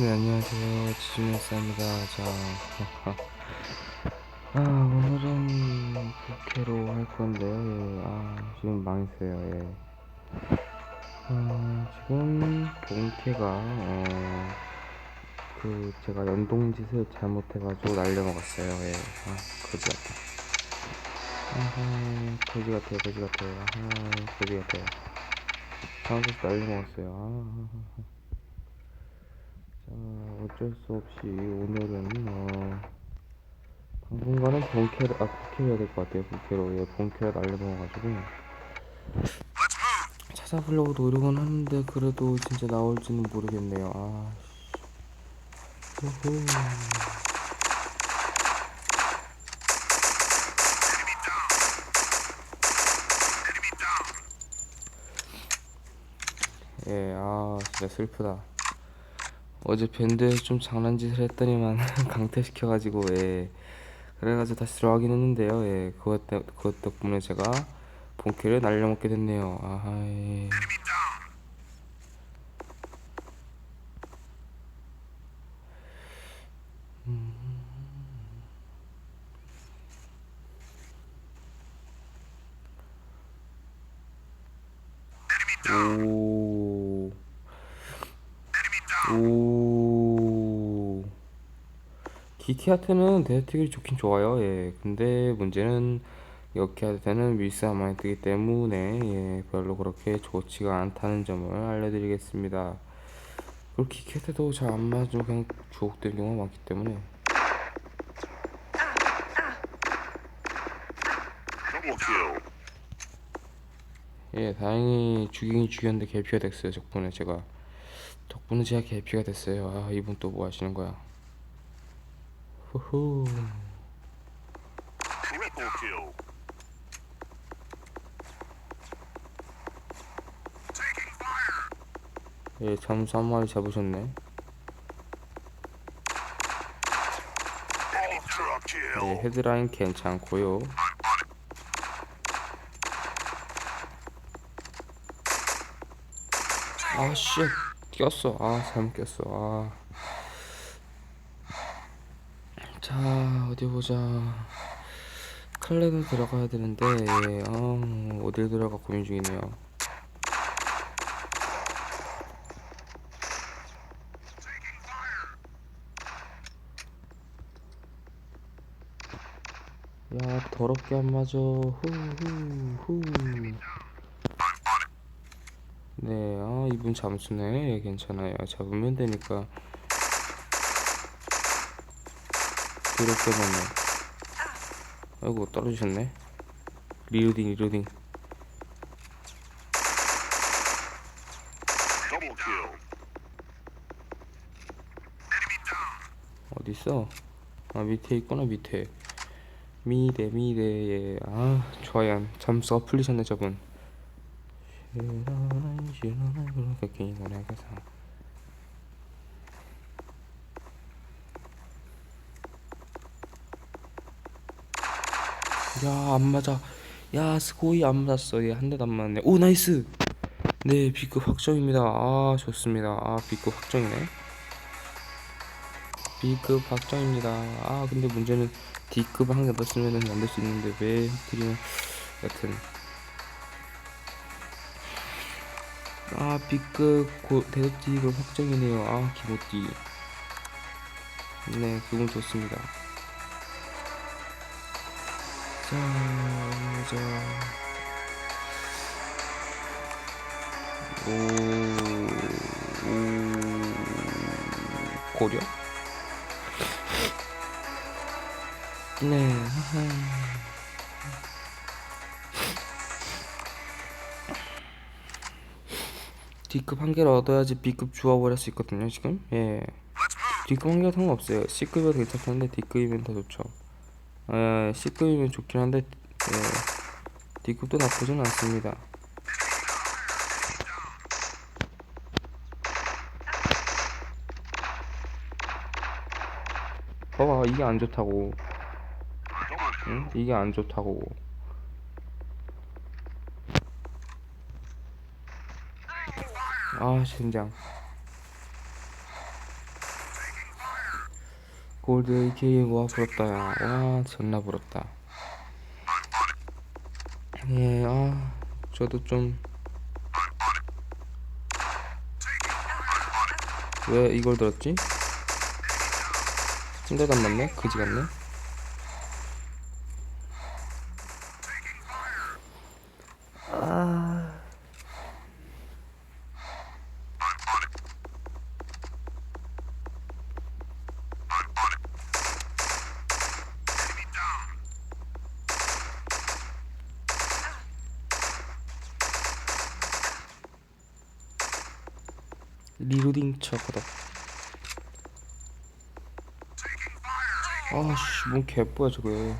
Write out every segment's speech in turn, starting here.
네 안녕하세요 지준했습니다 자 아, 오늘은 부캐로 할 건데요 예. 아 지금 망했어요 예. 어, 지금 본캐가 어, 그 제가 연동짓을 잘못해가지고 날려먹었어요 예. 아 거지 같아 아하 거지 같아요 거지 같아요 아 거지 같아요 잘못해서 날려먹었어요 아. 자, 어쩔 수 없이 오늘은 어, 당분간은 본캐를 아 본캐를 해야 될 것 같아요 본캐로 예 본캐를 날려먹어가지고 찾아보려고 노력은 하는데 그래도 진짜 나올지는 모르겠네요 아 씨. 우후. 예, 아 진짜 슬프다. 어제 밴드에서 좀 장난짓을 했더니만 강퇴시켜가지고 예 그래가지고 다시 들어가긴 했는데요 예 그것 때 그것 덕분에 제가 본캐를 날려먹게 됐네요 아하 예. 오. 기티하트는 데스틱이 좋긴 좋아요. 예. 근데 문제는 여키하트는 밀스가 많이 뜨기 때문에 예, 별로 그렇게 좋지가 않다는 점을 알려드리겠습니다. 그리고 기티하트도 잘 안 맞으면 그냥 주옥되는 경우가 많기 때문에. 예, 다행히 죽이긴 죽였는데 개피가 됐어요. 덕분에 제가 덕분에 제가 개피가 됐어요. 아, 이분 또 뭐 하시는 거야? 후후. Triple kill. Taking fire. 예, 잠수 한 마리 잡으셨네. Kill. 예, 헤드라인 괜찮고요. 아, 씨. 꼈어. 아, 잘못 꼈어. 아. 자, 어디 보자. 클랜을 들어가야 되는데, 예, 어, 어딜 들어가 고민 중이네요. 야, 더럽게 안 맞아. 후, 후, 후. 네, 아, 이분 잠수네. 예, 괜찮아요. 잡으면 되니까. 더럽게 맞네. 아이고, 떨어지셨네. 리로딩, 리로딩. 어딨어? 아, 밑에 있구나, 밑에. 미대, 미대, 예. 아, 좋아요. 잠수가 풀리셨네, 저분. 시원한, 시원한, 그렇게 노래가서. 야, 안 맞아. 야, 스코이 안 맞았어. 얘 한 대도 안 맞네. 오, 나이스! 네, B급 확정입니다. 아, 좋습니다. 아, B급 확정이네. B급 확정입니다. 아 근데 문제는 D급 한개 넣었으면 만들 수 있는데 왜 하필이면 여튼 아 B급 고 대dob지급 확정이네요. 아 기모띠 네 기분 좋습니다. 고려? 네. D급 한 개를 얻어야지 B급 주워버릴 수 있거든요, 지금. 예. D급 한 개가 상관없어요. C급이어도 괜찮던데 D급이면 더 좋죠. 예, C급이면 좋긴 한데, 예. D급도 나쁘진 않습니다. 봐봐, 이게 안 좋다고. 응? 이게 안 좋다고. 아, 젠장. 골드 AK 와 부럽다 야와 존나 부럽다 예아 저도 좀 왜 이걸 들었지? 순대도 안 맞네? 그지 같네? 아... 리로딩 척 하다 아씨 뭔 개뽀야 저게.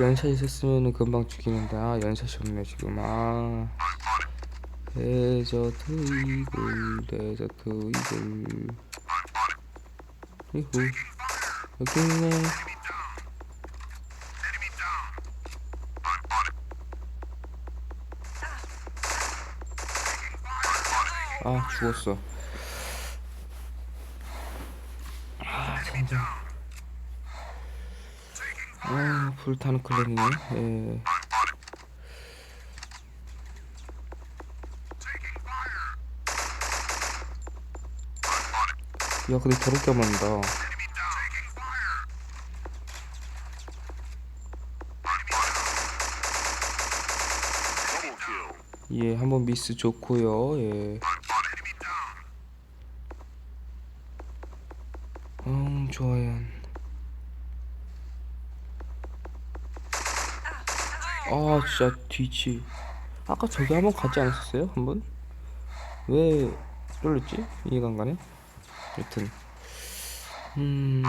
연샷 있었으면 금방 죽이는데 아 연샷이 없네 지금. 아. 데저트 이글 데저트 이글. 이후 여기 있네. 아 죽었어 아 젠장 아 불타는 클랜이네 예. 야 근데 더럽게 안 맞는다. 예 한번 미스 좋고요 예 음 좋아요 아 진짜 뒤치 아까 저기 한번 가지 않았었어요? 한번? 왜 쫄렸지? 이해가 안 가네 여튼 음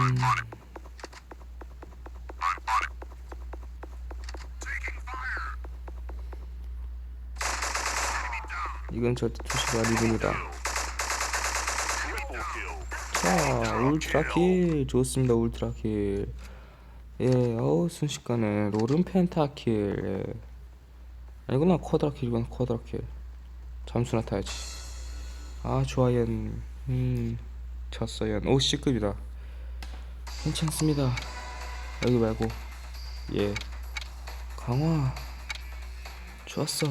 이건 절대 Triple kill. 자 울트라킬 좋습니다 울트라킬 예 어우 순식간에. 롤은 펜타킬. 예. 아니구나 쿼드라킬이구나 쿼드라킬. 잠수나 타야지. 아 좋아요. 음 졌어요. 50급이다. 괜찮습니다. 여기 말고. 예. 강화. 좋았어.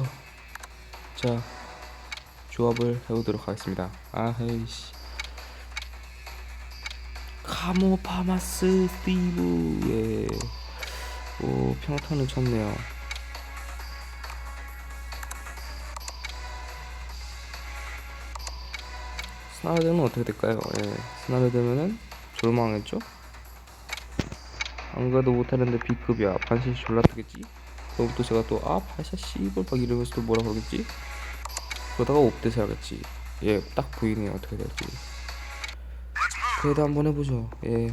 자 조합을 해보도록 하겠습니다. 아헤이씨 카모 파마스 스티브 예. 오 평탄을 쳤네요 스나르드는 어떻게 될까요? 예. 스나르드면은 졸망했죠? 안 가도 못하는데 B급이야 반신 졸라 뜨겠지? 그럼 또 제가 또 아 발사 막 이러면서 또 뭐라 그러겠지? 그러다가 옵대서 하겠지 예 딱 보이네요 어떻게 될지 그래도 한번 해보죠. 예.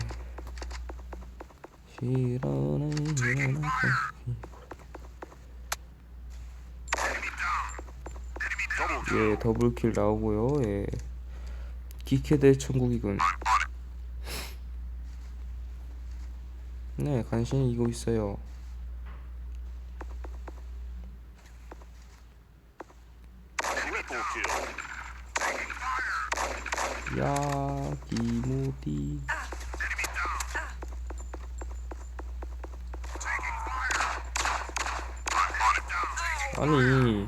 예, 더블킬 나오고요. 예. 기케대 천국이군. 네, 간신히 이거 있어요. Triple kill. 야, 디모디. 아니,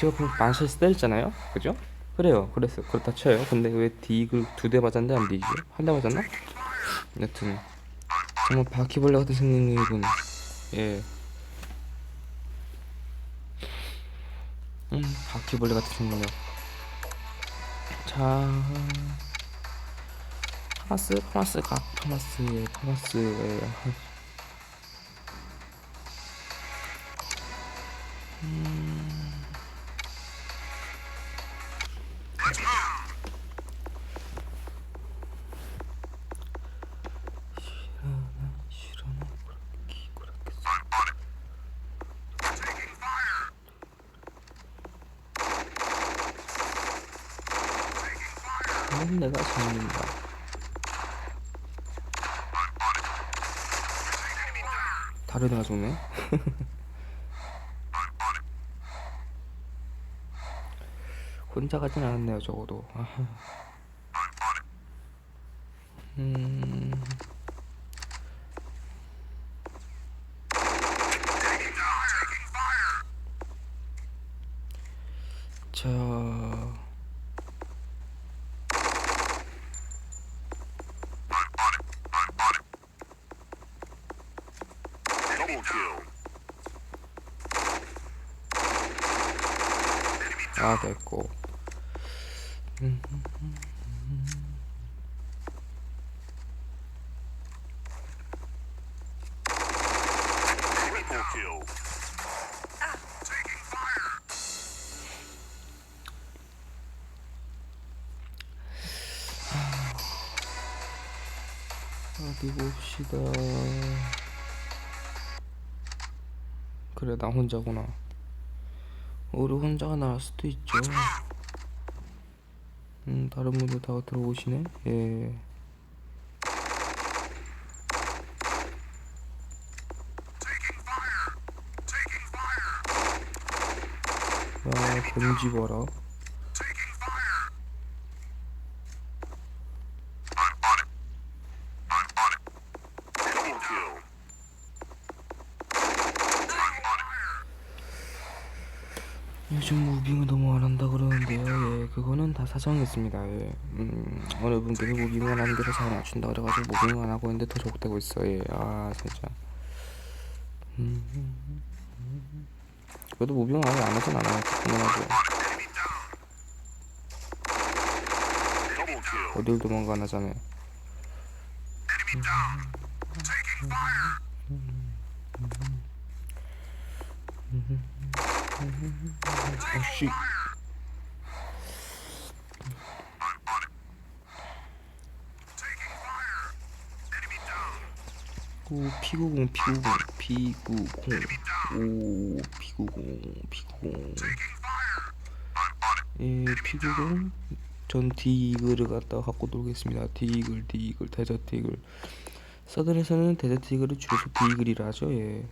제가 그 만샷 때렸잖아요? 그죠? 그래요, 그랬어. 그렇다 쳐요. 근데 왜 디글 두 대 맞았는데 안 뒤지죠? 한대 맞았나? 여튼, 정말 바퀴벌레 같은 생명이군. 예. 음, 바퀴벌레 같은 생명력. 자, 파마스, 파마스, 각, 파마스, 예, 파마스, 예. 잡는다. 다른 애가 죽네. 혼자 가진 않았네요, 적어도. 음. 자, 아 됐고. 어디 봅시다. 그래 나 혼자구나. 우리 혼자가 나을 수도 있죠. 음 다른 분들 다 들어오시네. 예. 야 공지 봐라. Double kill. 요즘 무빙을 너무 안 한다 그러는데요. 예, 그거는 다 사정이 있습니다. 예, 음, 어느 분께서 무빙을 하는 데서 잘 맞춘다 그래가지고 안 하고 있는데 더 적되고 있어. 예, 아 진짜. 음, 음, 음. 그래도 무빙을 아예 안 하진 않아요. kill. 어딜 도망가나 자네. 아씨. 오 피구공 피구공 피구공. 오 피구공 피구공. 예 피구공. 전 디이글을 갖다가 갖고 놀겠습니다. 디이글 디이글 데저트 이글. 서든에서는 데저트 이글을 줄여서 디이글이라 하죠. 예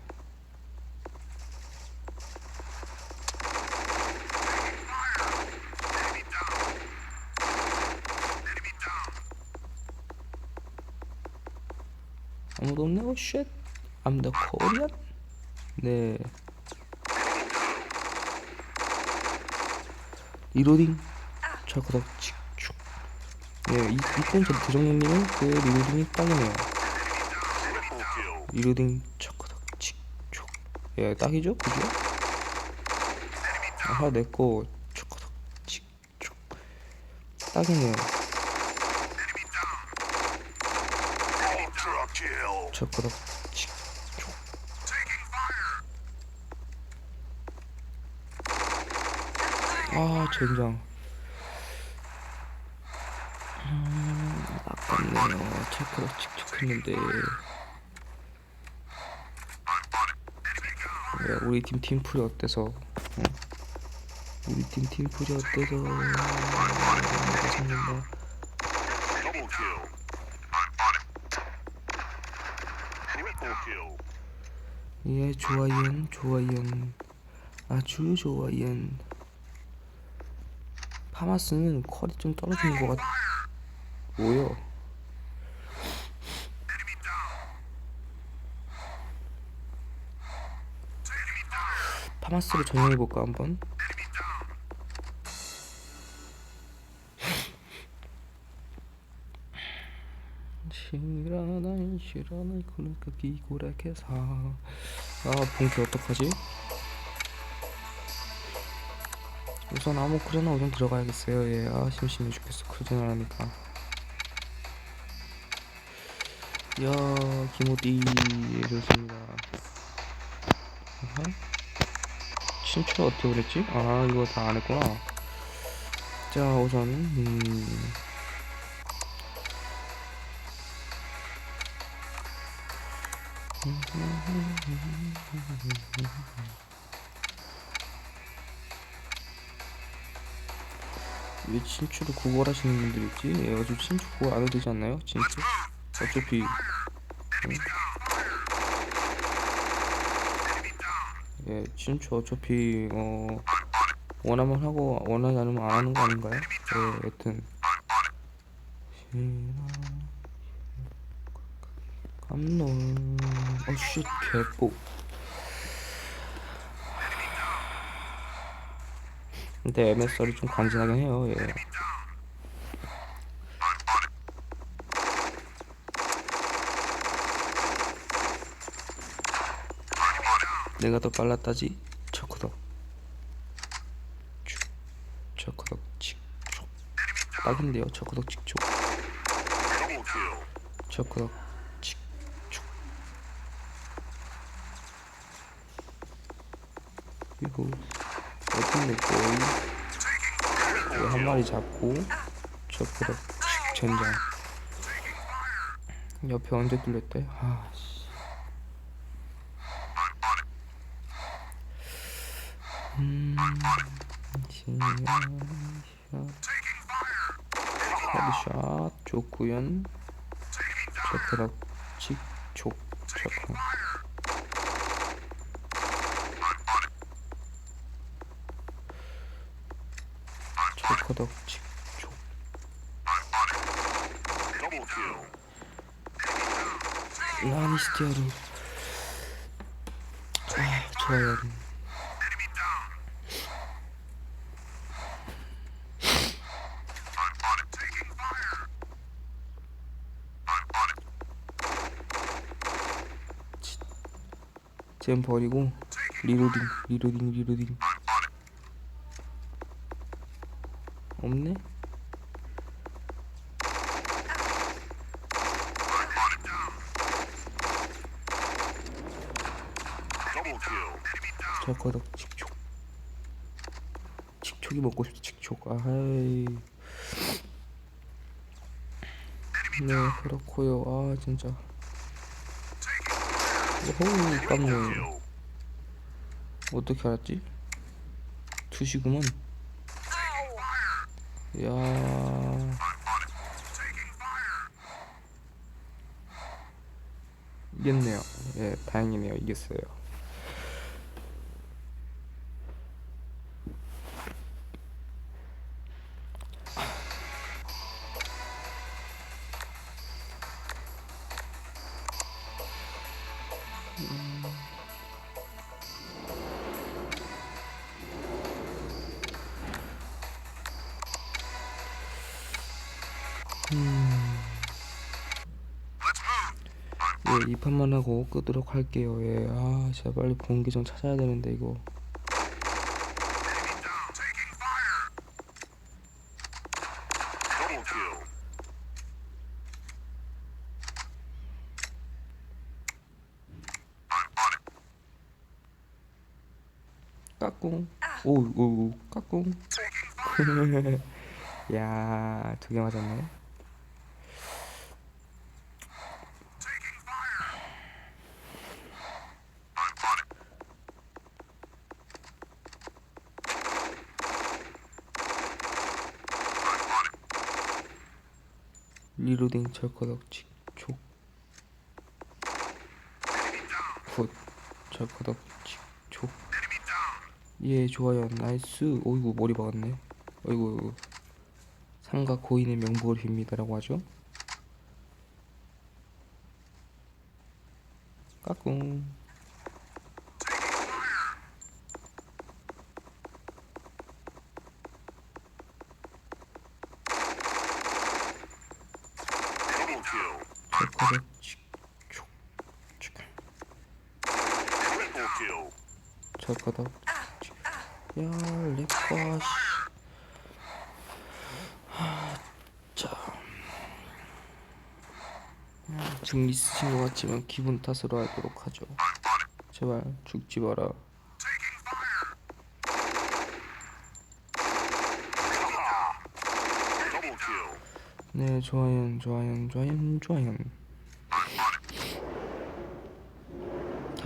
아무도 없네 오 쉣. I'm the Korean? 네. 리로딩. 자꾸다 칙축. 네 이, 이땐 저 대정님은 그 리로딩이 딱이네요. 리로딩 자꾸다 칙축. 예 딱이죠? 그죠? 아하 내거. 자꾸다 칙축. 딱이네요 자꾸다 칙축 아 젠장. 음, 아깝네요. 체크로 칙칙했는데. 왜 우리 팀 팀플이 어때서? 응? 우리 팀 팀플이 어때서? 내가 잡는다 예 좋아요 좋아요 아주 좋아요 파마스는 퀄이 좀 떨어지는 것 같... 뭐요? 파마스로 전용해볼까 한번? 시라난 그러니까 기고래해서 아 본캐 어떡하지? 우선 아무 크레나 우선 들어가야겠어요 예아 심심해 죽겠어 크레나 하니까 야 김호띠 좋습니다 아하. 친추 어떻게 그랬지? 아 이거 다 안 했구나 자 우선 음 왜 친추를 구걸하시는 분들 있지? 좀 친추 구걸 안 해도 되지 않나요? 친추? 어차피 응? 예, 친추 어차피 어 원하면 하고 원하지 않으면 안 하는 거 아닌가요? 예, 여튼 암놈 어쉣 개뽀 근데 MSR이 좀 간지나긴 해요 예. 내가 더 빨랐다지? 쭉. 척커덕 칙촉. 딱인데요 Double kill. 척커덕 칙촉 유후 어떤 이거 한 마리 잡고 칙 젠장. 옆에 언제 뚫렸대? 아씨. 음, 헤드샷 좋구연. 젓가락 직촉 젓가 Double kill. 라니스티아르 아 좋아요 잼 버리고 리로딩 리로딩 리로딩 없네? 젓가락 칙촉 칙촉이 먹고 싶다 칙촉 아이 네 그렇고요 아 진짜 어우 깜놀. 어떻게 알았지? 투시구먼 야. 이겼네요. 예 다행이네요. 이겼어요 이 판만 하고 끄도록 할게요. 예, 아, 제가 빨리 본기 좀 찾아야 되는데 이거. 까꿍. 오, 오, 오, 까꿍. 야, 두 개 맞았네. 리로딩 철커덕 칙촉 굿. 철커덕 칙촉 예 좋아요. 나이스. 어이구 머리 박았네. 어이구 삼각 고인의 명복을 빕니다 라고 하죠? 까꿍 Triple kill. 철커덕 야 렉과 자 지금 있으신 것 같지만 기분 탓으로 하도록 하죠 제발 죽지 마라. 네 좋아요 좋아요 좋아요 좋아요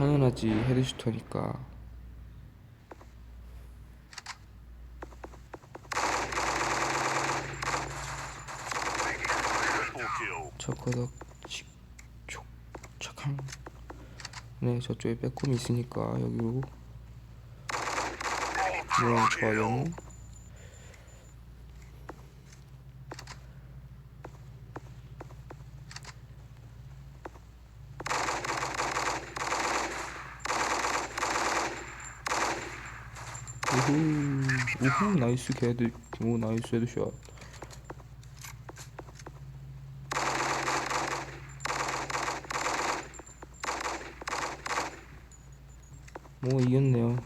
당연하지 헤드슈터니까. 저거덕 칙촉 착한 네 저쪽에 빼꼼이 있으니까 여기로. 네 좋아요 우후 우후 나이스 개드 오 나이스 헤드샷. 뭐 이겼네요.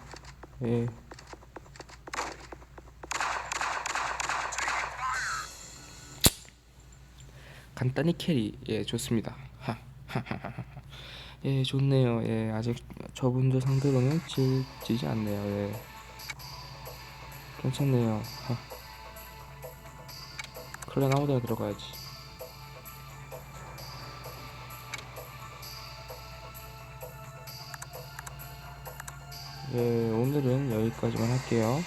예. 간단히 캐리. 예 좋습니다. 예 좋네요. 예 아직 저분들 상대로는 질, 지지 않네요. 예 괜찮네요. 하. 클랜 아무데나 들어가야지. 예 오늘은 여기까지만 할게요